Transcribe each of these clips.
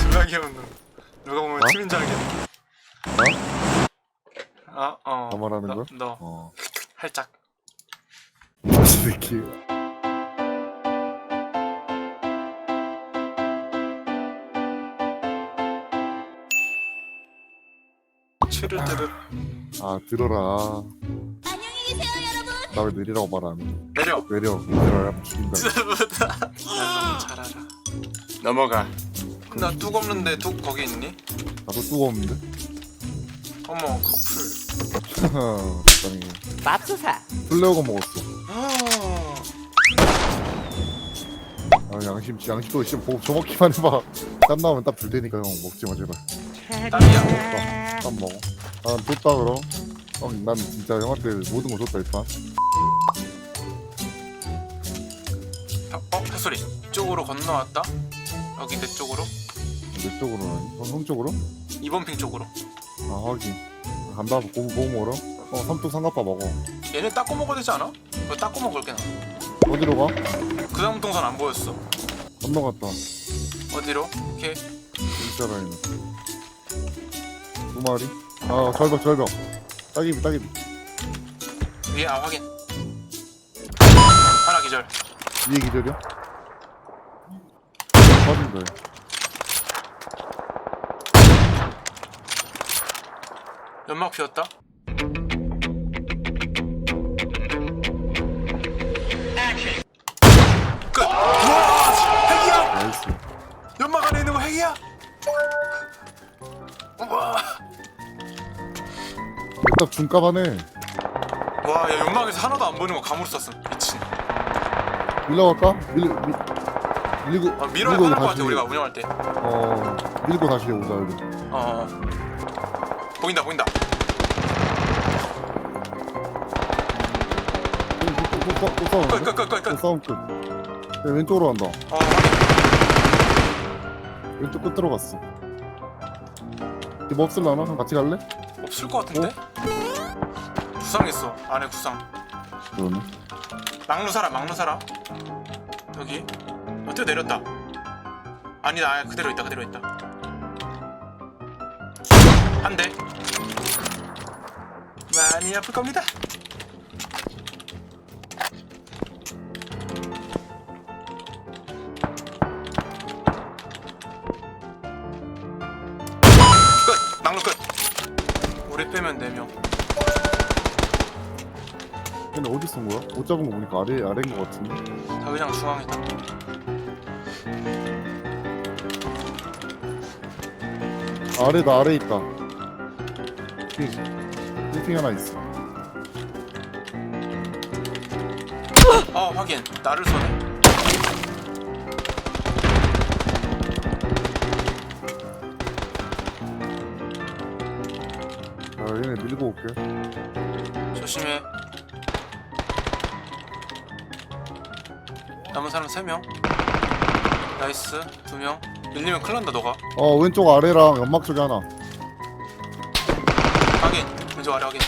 존나 귀여운 놈. 누가 보면 어? 팀인 줄 알겠네. 어? 아, 어. 나 말하는 너, 거야? 너, 어. 살짝. 이 새끼. 츠르르르. 아 들어라. 나왜 느리라고 말 안 해? 내려. 내려. 내려야 죽인다. 너무 잘 알아. 넘어가. 나 뚝 없는데 뚝 거기 있니? 나도 없는데. 어머, 커플. 적당히. 맙소사 플레어가 먹었어. 아, 아 양심 양심도 씨 뭐, 저먹기만 해봐. 땀 나오면 땀줄 테니까 형 먹지 마 제발. 땀이야. 땀 먹어. 난 줬다 그럼. 형, 난 진짜 형한테 모든 거 줬다 일단. 어, 어, 소리. 이쪽으로 건너왔다. 여기 내 쪽으로. 내 쪽으로는. 형, 형 쪽으로? 2번 핑 쪽으로. 아 하긴. 간다 고구 고구 먹으러. 어 삼뚝 삼각바 먹어. 얘네 닦고 먹어야 되지 않아? 그거 닦고 먹을게 나. 어디로 가? 그 다음 동선 안 보였어. 건너갔다. 어디로? 오케이. 진짜 라인. 두 마리. 아 절벽 절벽. 따기비 따기비. 위에 아 확인. 기절. 위에 기절이야? 빠진다. 얘. 연막 피웠다. 끝. 와, 핵이야. 나이스. 연막 안에 있는 거 핵이야. 와, 일단 중값하네. 와, 야 연막에서 하나도 안 보이는 거 감으로 썼음. 밀러 갈까? 밀, 밀, 밀고 아, 밀어야 밀고 하는 다시- 같아 우리가 운영할 때. 어 밀고 다시 오자 여기. 어. 보인다, 보인다. 또또또 싸움. 끝, 끝, 끝, 끝, 또 끝. 싸움 끝. 야, 왼쪽으로 간다. 어, 왼쪽 끝 들어갔어. 이거 없을라나? 형 같이 갈래? 없을 것 같은데? 구상했어. 안에 구상. 그러네. 막루 살아, 막루 살아. 여기. 어떻게 내렸다. 아니다, 아, 그대로 있다, 그대로 있다. 한 대. 많이 아플 겁니다. 어디 쓴 거야? 옷 잡은 거 보니까 아래 아래인 거 같은데. 다 그냥 중앙이다. 아래다 아래 있다. 핑. 1핑 하나 있어. 아 확인 나를 쏘네 자 얘네 밀고 올게. 조심해 남은 사람 3명 나이스 2명 밀리면 큰일 난다 너가 어 왼쪽 아래랑 연막 쪽에 하나. 확인 왼쪽 아래 확인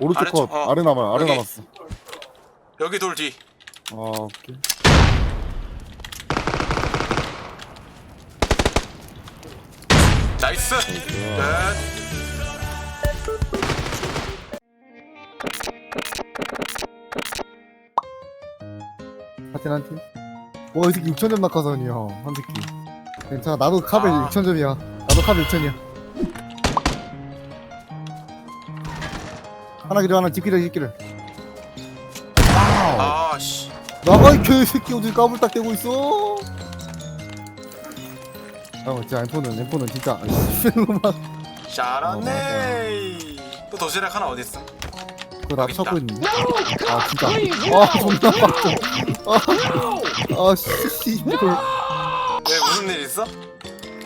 오른쪽 아래쪽, 컷. 어. 아래 남아. 아래 여기. 남았어. 여기 돌뒤 아 오케이. 나이스 좋아. 끝 하틴 한 팀. 와 이 새끼 6천점 낙하산이야 한 새끼. 괜찮아 나도 카벨 아. 6천점이야. 나도 카벨 6천이야. 하나 기절 하나 집기를 집기를. 와우. 아씨 나가 이 개새끼 어디 까불딱 대고 있어. 아 진짜 엠포는 엠포는 진짜 씨발로만 잘하네 또 도시락 하나 어딨어 그거 나 있다. 있는데. 아 진짜. 아 존나 빡쳐. 아 씨발. 왜 무슨 일 있어?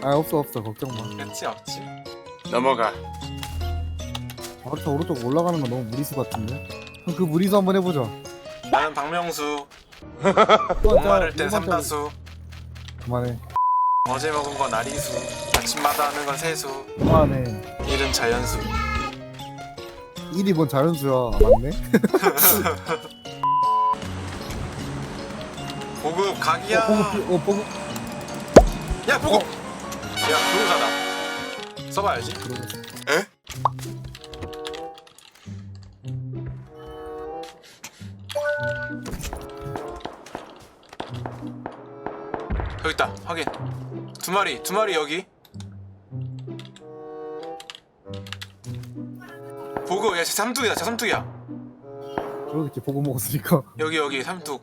아 없어 없어 걱정 마. 그렇지 없지 넘어가 오른쪽 오른쪽 올라가는 건 너무 무리수 같은데. 그럼 그 무리수 한번 해보자. 나는 박명수 또 목마를 땐 삼다수 그만해. 어제 먹은 건 아리수 아침마다 하는 건 세수 그만해 일은 자연수 일이 뭔 자연수야. 맞네. 보급 각이야. 어 어 보급. 야 보급. 야 보급사다 써봐야지? 에? 여기 있다 확인. 두 마리 두 마리 여기 보급 야쟤 삼뚝이다 쟤 삼뚝이야. 그러겠지 보고 먹었으니까. 여기 여기 삼뚝.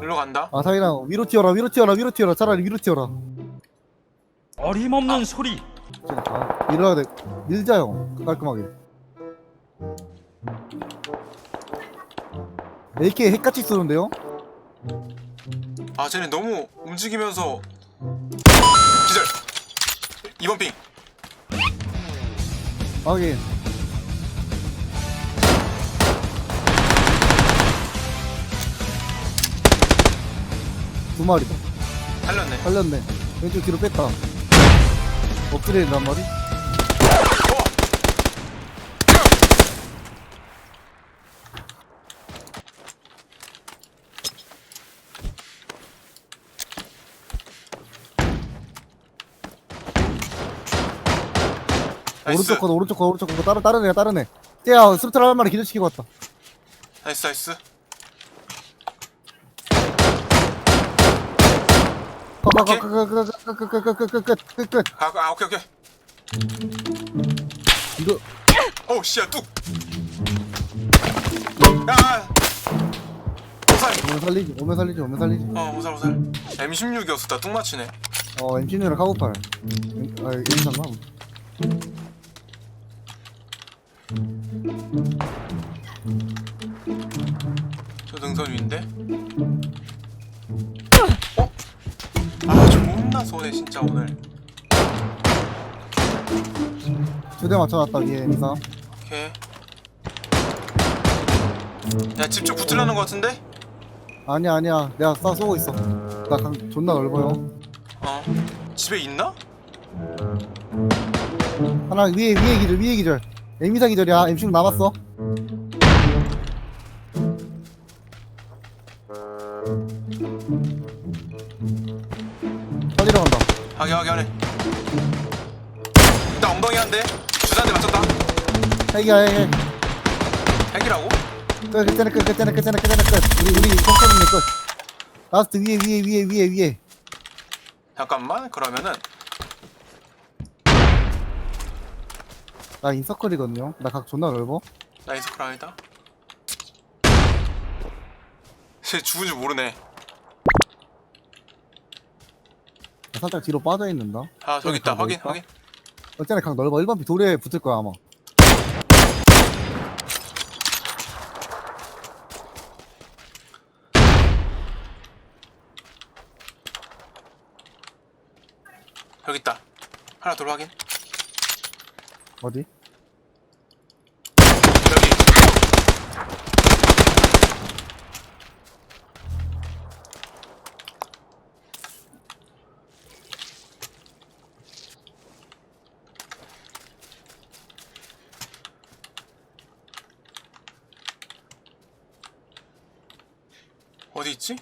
일로 간다. 아 사이랑 위로 튀어라 위로 튀어라 위로 튀어라. 차라리 위로 튀어라. 어림없는 소리. 아, 밀어야 돼. 밀자 형. 깔끔하게. AK 핵같이 쏘는데요? 아 쟤네 너무 움직이면서. 기절. 2번 핑. 확인 두 마리다 살렸네. 살렸네. 왼쪽 뒤로 뺐다. 업그레이드란 말이? 나이스. 오른쪽 거 오른쪽 거 오른쪽 거 애야 다른 애. 쟤야 스루트라 한 마리 기절시키고 왔다. 나이스 나이스 오케이. 끝끝끝끝끝끝끝끝끝 아, 아 오케이 오케이 이거 어우 씨야 뚝 야! 오살 오면 살리지 오면 살리지 오면 살리지 어 오살 오살 M16이었어 나뚝 맞추네 어 M16이랑 카고팔 아 괜찮나? 저 능선 위인데 어? 못나 손해 진짜 오늘. 두 대 맞춰놨다 위에 미사. 오케이. 야집 쪽 붙으려는 거 같은데? 아니야 아니야. 내가 쏴 쏘고 있어. 나 강 존나 넓어요. 어. 집에 있나? 하나 위에 위에 기절 위에 기절. M미사 기절이야. M16 남았어 살리러 간다. 하게 하게 하네 일단 엉덩이 한대. 주사한대 맞췄다. 핵 핵. 핵이라고? 끝 끝자네 끝 끝자네 끝자네 끝자네 끝. 우리 우리 컴퓨터님 끝. 라스트 위에 위에 위에 위에 위에. 잠깐만. 그러면은 나 인서클이거든요. 나 각 존나 넓어. 나이스 크라이다. 쟤 죽은 줄 모르네 나 살짝 뒤로 빠져 있는다. 아 저기 있다. 각 확인? 확인. 어쩌네 각 넓어. 1번 피 돌에 붙을 거야 아마. 여기 있다. 하나 돌 확인. 어디? 어디 있지?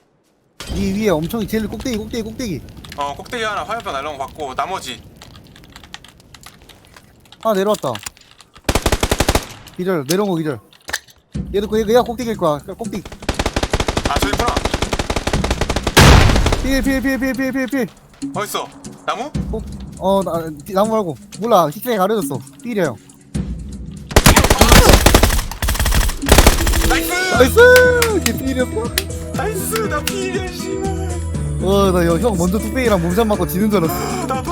위 위에 엄청 제일 꼭대기 꼭대기 꼭대기. 어 꼭대기 하나 화염병 날라온 거 받고 나머지. 하나 내려왔다. 기절 내려온 거 기절. 얘도 그 얘가 꼭대기일 거야. 꼭대기. 아 저기 있구나. 필필필필필필필 어딨어? 나무? 어 나, 나무 말고. 몰라. 식생이 가려졌어. 필이야 형. 나이스! 나이스! 걔 필이었어 나이스 나 피리야 씨발 어나 형 먼저 뚝배기랑 몸샷 맞고 지는 줄 알았어. 나도